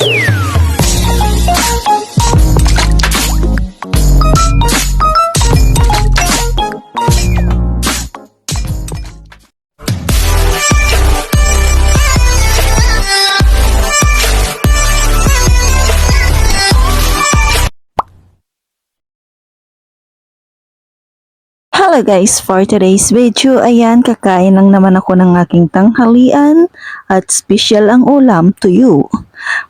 Hello guys, for today's video, ayan, kakain lang naman ako ng aking tanghalian at special ang ulam, tuyo.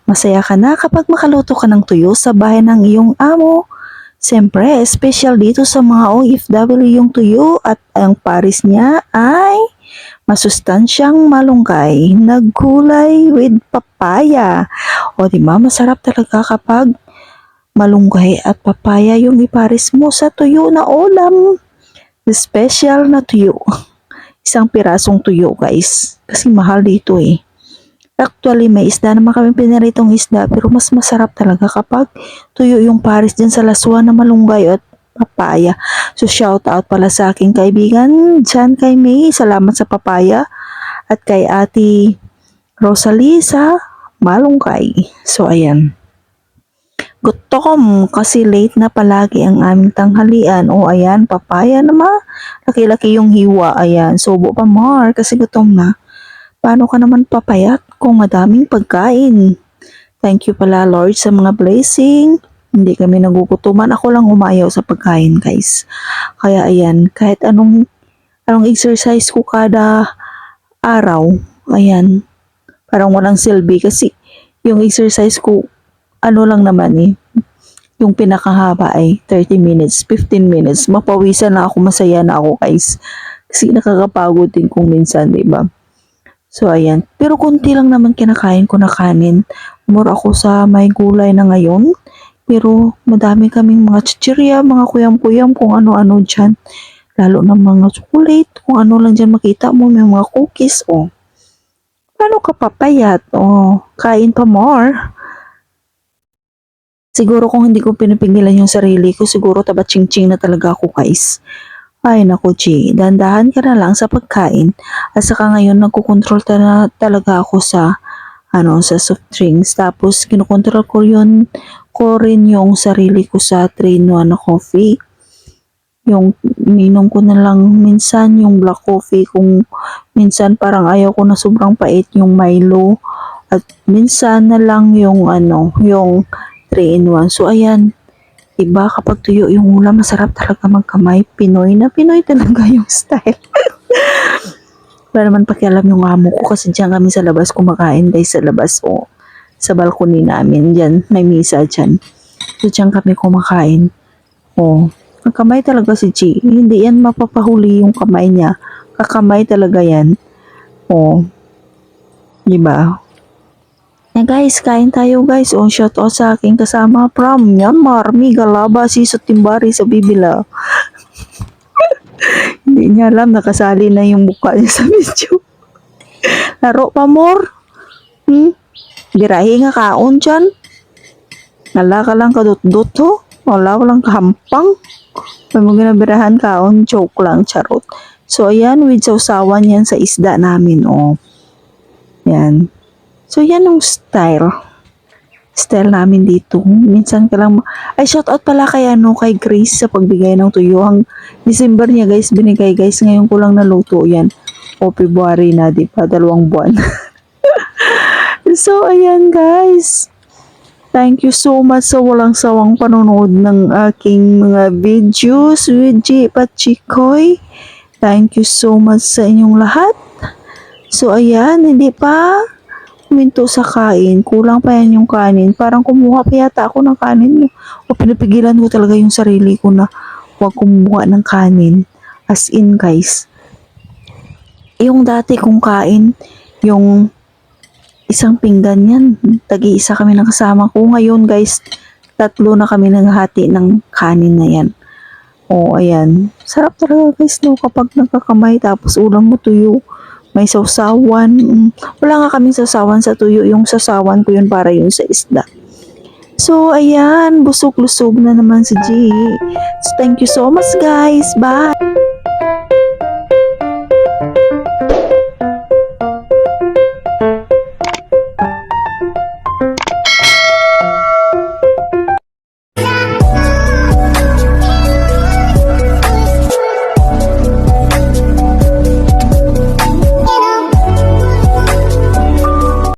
Masaya ka na kapag makaluto ka ng tuyo sa bahay ng iyong amo. Siyempre, special dito sa mga OFW yung tuyo at ang paris niya ay masustansyang malunggay na gulay with papaya. O di ba masarap talaga kapag malunggay at papaya yung iparis mo sa tuyo na ulam special na tuyo. Isang pirasong tuyo, guys. Kasi mahal dito eh. Actually, may isda naman kami pinaritong isda, pero mas masarap talaga kapag tuyo yung pares dyan sa laswa na malunggay at papaya. So, shout out pala sa aking kaibigan, dyan kay May. Salamat sa papaya. At kay ate Rosalie sa malunggay. So, ayan. Gutom kasi late na palagi ang aming tanghalian. O ayan, papaya naman. Laki-laki yung hiwa. Ayan, subo pa more kasi gutom na. Paano ka naman papayat kung madaming pagkain? Thank you pala Lord sa mga blessing. Hindi kami nagugutuman. Ako lang umayaw sa pagkain guys. Kaya ayan, kahit anong anong exercise ko kada araw, ayan, parang walang silbi kasi yung exercise ko ano lang naman eh, yung pinakahaba ay 30 minutes, 15 minutes. Mapawisan na ako, masaya na ako guys. Kasi nakakapagod din kung minsan, di ba? So, ayan. Pero konti lang naman kinakain ko na kanin. More ako sa may gulay na ngayon. Pero madami kaming mga chichirya, mga kuyam-kuyam, kung ano-ano dyan. Lalo na mga chocolate, kung ano lang dyan makita mo, may mga cookies, oh. Paano ka papayat? Oh, kain pa more. Siguro kung hindi ko pinipigilan yung sarili ko, siguro taba ching-ching na talaga ako guys. Ay naku G, dandahan ka na lang sa pagkain. At saka ngayon nagkukontrol ta na talaga ako sa ano sa soft drinks. Tapos kinokontrol ko yun ko rin yung sarili ko sa 3-in-1 na coffee. Yung minom ko na lang minsan yung black coffee kung minsan parang ayaw ko na sobrang pait yung Milo. At minsan na lang yung ano yung 3-in-1. So, ayan. Iba kapag tuyo yung ulam, masarap talaga magkamay. Pinoy na Pinoy talaga yung style. Wala naman pakialam yung amo ko kasi diyan kami sa labas kumakain guys sa labas o sa balcony namin. Diyan, may misa diyan. So, diyan kami kumakain. O, magkamay talaga si G. Hindi yan mapapahuli yung kamay niya. Kakamay talaga yan. O, diba? Eh guys, kain tayo guys. O, shout out sa aking kasama from Myanmar, Migalaba, si Timbari sa Bibila. Hindi niya alam, nakasali na yung mukha niya sa video. Laro pa more? Hmm? Dirahi nga kaon dyan. Nala ka lang kadot-dot ho. Wala ko lang kahampang. May mga ginabirahan kaon, joke lang, charot. So, ayan, with sausawan yan sa isda namin, oh. Yan. So, yan yung style. Style namin dito. Minsan ka ay shout out pala kay ano, kay Grace sa pagbigay ng tuyo. Ang December niya guys, binigay guys. Ngayon ko lang naluto yan. O February na, di ba? Dalawang buwan. so, ayan guys. Thank you so much sa walang sawang panonood ng aking mga videos with G. Pachikoy. Thank you so much sa inyong lahat. So, ayan, hindi pa minto sa kain. Kulang pa yan yung kanin. Parang kumuha pa yata ako ng kanin. O pinapigilan ko talaga yung sarili ko na huwag kumuha ng kanin. As in, guys. Yung dati kong kain, yung isang pinggan yan. Tagi-isa kami ng kasama ko. Ngayon, guys, tatlo na kami nanghati ng kanin na yan. O, ayan. Sarap talaga, guys, no? Kapag nagkakamay, tapos ulam mo tuyo may sausawan. Wala nga kaming sausawan sa tuyo. Yung sausawan ko yun para yun sa isda. So, ayan. Busog-lusog na naman si G. So, thank you so much, guys. Bye!